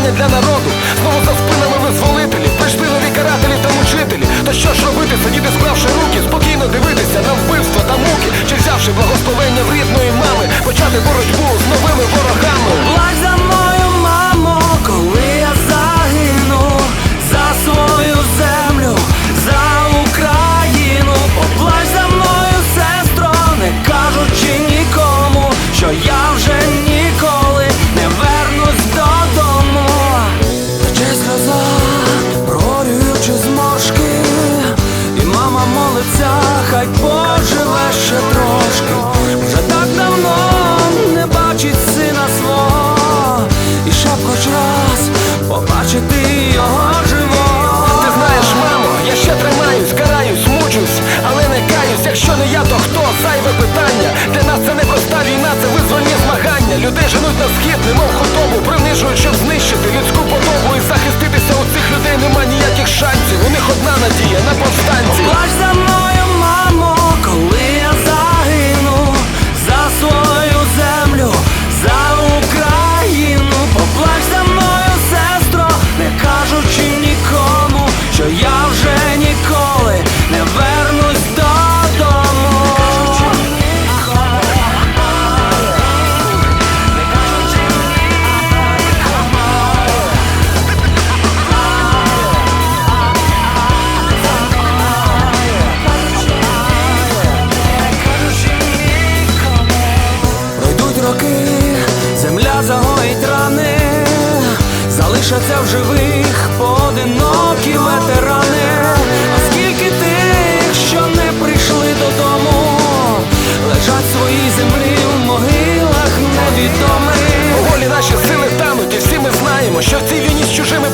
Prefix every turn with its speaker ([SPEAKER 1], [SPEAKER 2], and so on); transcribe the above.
[SPEAKER 1] покарання для народу. Знову за спинами визволителі, прийшли нові карателі та мучителі. То що ж робити, сидіти склавши руки? для нас це не проста війна, це визвольні змагання. Людей женуть на схід, немов худобу, принижують, щоб знищити людську подобу.
[SPEAKER 2] роки, земля загоїть рани, залишаться в живих поодинокі ветерани. А скільки тих, що не прийшли додому, лежать в своїй землі в могилах невідомих.
[SPEAKER 1] Голі наші сили тануть, і всі ми знаємо, що в цій війні з чужими